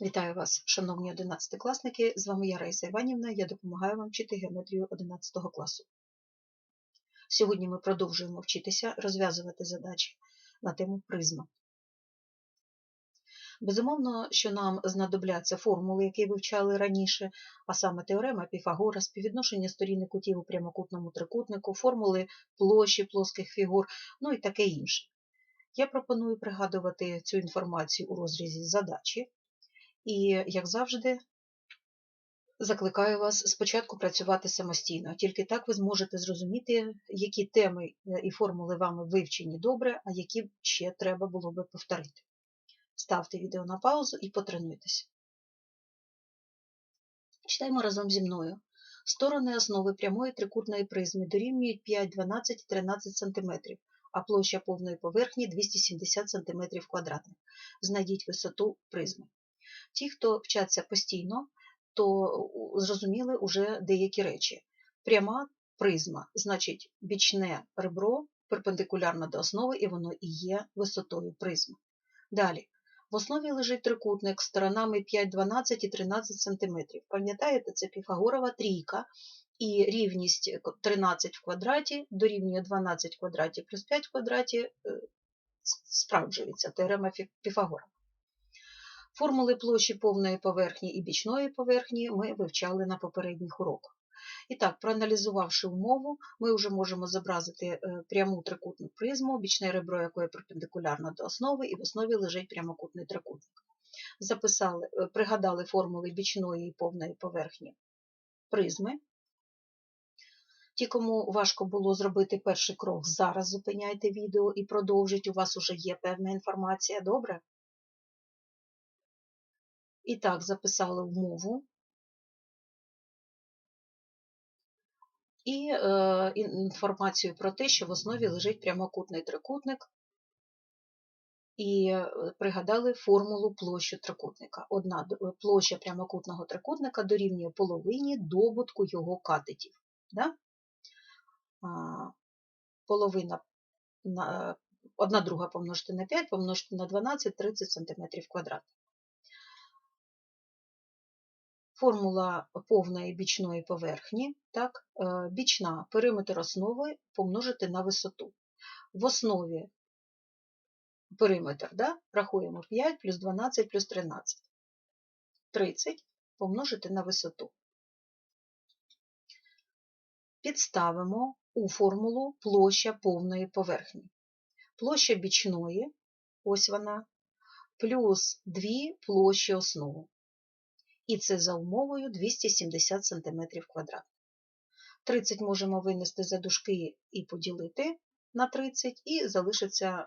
Вітаю вас, шановні 11-класники. З вами я Раїса Іванівна. Я допомагаю вам вчити геометрію 11 класу. Сьогодні ми продовжуємо вчитися розв'язувати задачі на тему призма. Безумовно, що нам знадобляться формули, які вивчали раніше, а саме теорема Піфагора, співвідношення сторін кутів у прямокутному трикутнику, формули площі плоских фігур, ну і таке інше. Я пропоную пригадувати цю інформацію у розрізі задачі. І, як завжди, закликаю вас спочатку працювати самостійно, тільки так ви зможете зрозуміти, які теми і формули вами вивчені добре, а які ще треба було би повторити. Ставте відео на паузу і потренуйтеся. Читаємо разом зі мною. Сторони основи прямої трикутної призми дорівнюють 5, 12 і 13 см, а площа повної поверхні 270 см квадратних. Знайдіть висоту призми. Ті, хто вчаться постійно, то зрозуміли вже деякі речі. Пряма призма, значить бічне ребро перпендикулярно до основи, і воно і є висотою призми. Далі, в основі лежить трикутник з сторонами 5, 12 і 13 см. Пам'ятаєте, це Піфагорова трійка, і рівність 13 в квадраті дорівнює 12 в квадраті плюс 5 в квадраті справджується теорема Піфагора. Формули площі повної поверхні і бічної поверхні ми вивчали на попередніх уроках. І так, проаналізувавши умову, ми вже можемо зобразити пряму трикутну призму, бічне ребро якої перпендикулярно до основи, і в основі лежить прямокутний трикутник. Записали, Пригадали формули бічної і повної поверхні призми. Ті, кому важко було зробити перший крок, зараз зупиняйте відео і продовжіть, у вас вже є певна інформація, добре? І так, записали умову. І е, інформацію про те, що в основі лежить прямокутний трикутник, і пригадали формулу площі трикутника. Одна площа прямокутного трикутника дорівнює половині добутку його катетів. Да? Половина на, одна друга помножити на 5, помножити на 12, 30 см квадратних. Формула повної бічної поверхні, так, бічна периметр основи помножити на висоту. В основі периметр да, рахуємо 5 плюс 12 плюс 13. 30 помножити на висоту. Підставимо у формулу площа повної поверхні. Площа бічної, ось вона, плюс 2 площі основи і це за умовою 270 см квадратних. 30 можемо винести за дужки і поділити на 30, і залишиться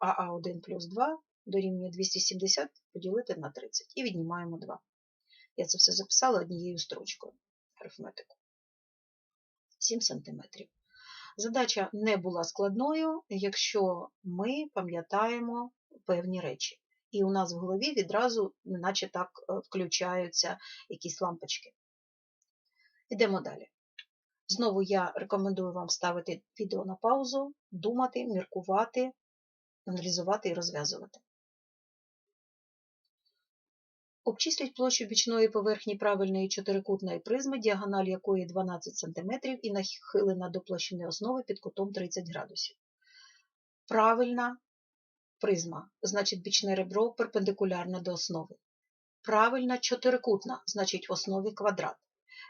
АА1 плюс 2 дорівнює 270 поділити на 30 і віднімаємо 2. Я це все записала однією строчкою арифметику. 7 см. Задача не була складною, якщо ми пам'ятаємо певні речі і у нас в голові відразу, наче так, включаються якісь лампочки. Йдемо далі. Знову я рекомендую вам ставити відео на паузу, думати, міркувати, аналізувати і розв'язувати. Обчисліть площу бічної поверхні правильної чотирикутної призми, діагональ якої 12 см і нахилена до площини основи під кутом 30 градусів. Правильна призма, значить бічне ребро перпендикулярне до основи. Правильна чотирикутна, значить в основі квадрат.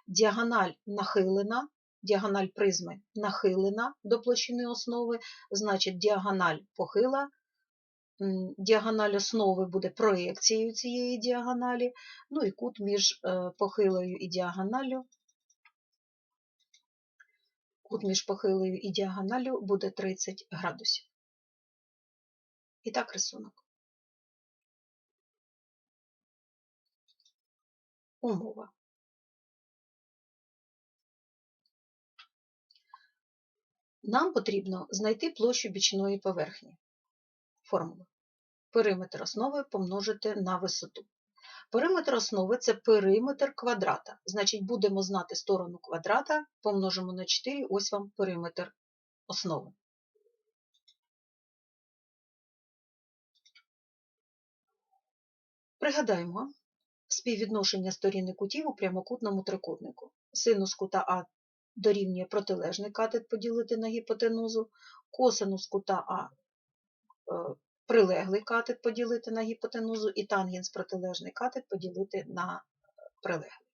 Діагональ нахилена, діагональ призми нахилена до площини основи, значить діагональ похила. Діагональ основи буде проекцією цієї діагоналі, ну і кут між похилою і діагоналлю. Кут між похилою і діагоналлю буде 30 градусів. І так рисунок. Умова. Нам потрібно знайти площу бічної поверхні. Формула. Периметр основи помножити на висоту. Периметр основи це периметр квадрата. Значить, будемо знати сторону квадрата, помножимо на 4, ось вам периметр основи. Пригадаємо, співвідношення сторін кутів у прямокутному трикутнику. Синус кута А дорівнює протилежний катет поділити на гіпотенузу, косинус кута А е, прилеглий катет поділити на гіпотенузу і тангенс протилежний катет поділити на прилеглий.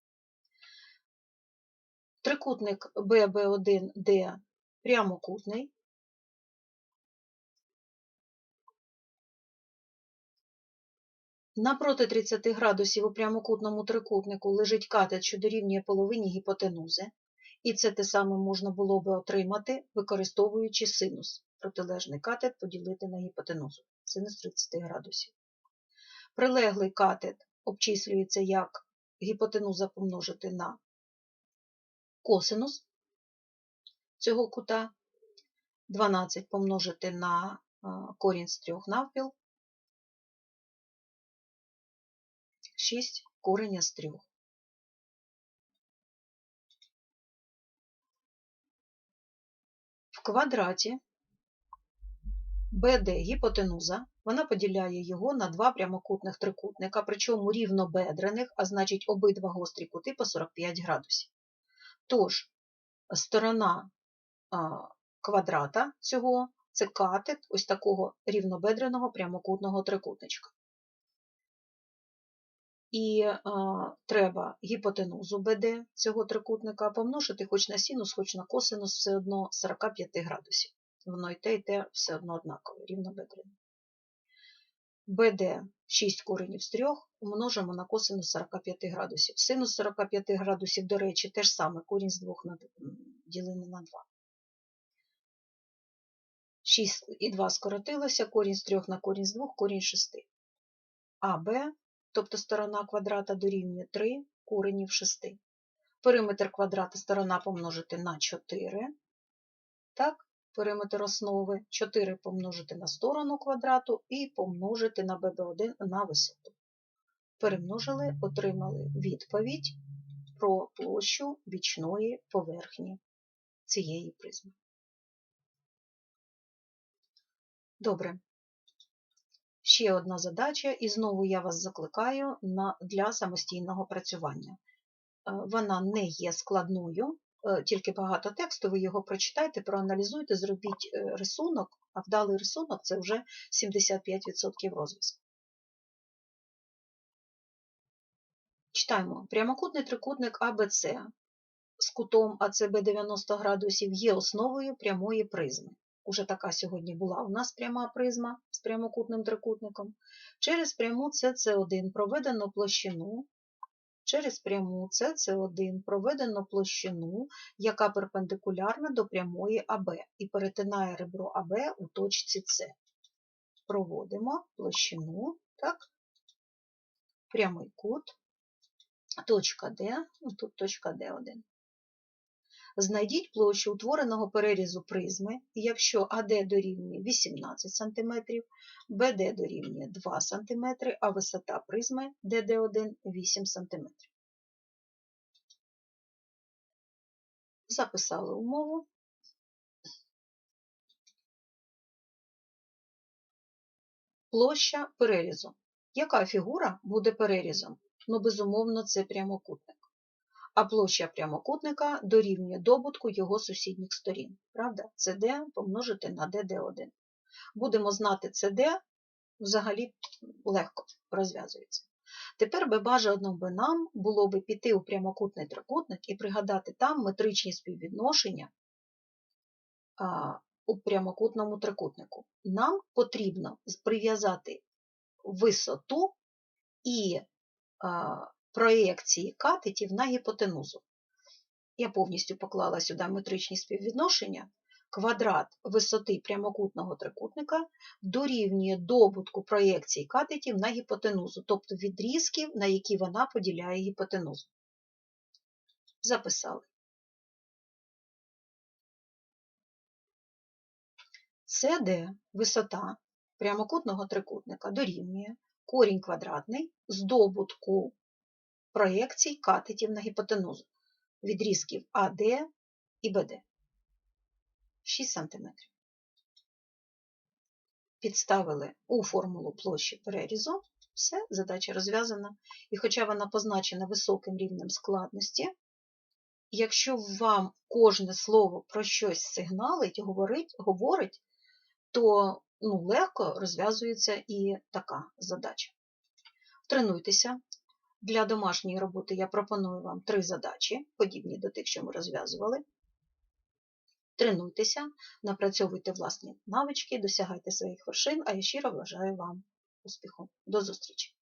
Трикутник ББ1Д прямокутний. Напроти 30 градусів у прямокутному трикутнику лежить катет, що дорівнює половині гіпотенузи, і це те саме можна було би отримати, використовуючи синус. Протилежний катет поділити на гіпотенузу. Синус 30 градусів. Прилеглий катет обчислюється як гіпотенуза помножити на косинус цього кута, 12 помножити на корінь з 3 навпіл, 6 кореня з 3. В квадраті BD гіпотенуза, вона поділяє його на два прямокутних трикутника, причому рівнобедрених, а значить обидва гострі кути по 45 градусів. Тож, сторона квадрата цього це катет ось такого рівнобедреного прямокутного трикутничка. І а, треба гіпотенузу BD цього трикутника помножити хоч на синус, хоч на косинус все одно 45 градусів. Воно і те, і те все одно однакове, рівнобедрене. BD 6 коренів з 3 умножимо на косинус 45 градусів. Синус 45 градусів, до речі, теж саме корінь з 2 ділений на 2. 6 і 2 скоротилося, корінь з 3 на корінь з 2, корінь 6. АБ, тобто сторона квадрата дорівнює 3 коренів 6. Периметр квадрата сторона помножити на 4. Так, периметр основи 4 помножити на сторону квадрату і помножити на bb1 на висоту. Перемножили, отримали відповідь про площу бічної поверхні цієї призми. Добре. Ще одна задача, і знову я вас закликаю на, для самостійного працювання. Е, вона не є складною, е, тільки багато тексту, ви його прочитайте, проаналізуйте, зробіть е, рисунок, а вдалий рисунок це вже 75% розв'язку. Читаємо. Прямокутний трикутник АБЦ з кутом АЦБ 90 градусів є основою прямої призми. Уже така сьогодні була у нас пряма призма з прямокутним трикутником. Через пряму СС1 проведено площину через пряму СС1 проведено площину, яка перпендикулярна до прямої АБ і перетинає ребро АБ у точці С. Проводимо площину, так, прямий кут, точка Д, ну тут точка Д1. Знайдіть площу утвореного перерізу призми, якщо АД дорівнює 18 см, БД дорівнює 2 см, а висота призми ДД1 8 см. Записали умову. Площа перерізу. Яка фігура буде перерізом? Ну, безумовно, це прямокутник а площа прямокутника дорівнює добутку його сусідніх сторін. Правда? CD помножити на DD1. Будемо знати CD, взагалі легко розв'язується. Тепер би бажано би нам було би піти у прямокутний трикутник і пригадати там метричні співвідношення у прямокутному трикутнику. Нам потрібно прив'язати висоту і проєкції катетів на гіпотенузу. Я повністю поклала сюди метричні співвідношення. Квадрат висоти прямокутного трикутника дорівнює добутку проєкції катетів на гіпотенузу, тобто відрізків, на які вона поділяє гіпотенузу. Записали. CD висота прямокутного трикутника дорівнює корінь квадратний з добутку проєкцій катетів на гіпотенузу відрізків АД і БД 6 см. Підставили у формулу площі перерізу Все, задача розв'язана. І хоча вона позначена високим рівнем складності, якщо вам кожне слово про щось сигналить, говорить, говорить то ну, легко розв'язується і така задача. Тренуйтеся. Для домашньої роботи я пропоную вам три задачі, подібні до тих, що ми розв'язували. Тренуйтеся, напрацьовуйте власні навички, досягайте своїх вершин, а я щиро вважаю вам успіху. До зустрічі!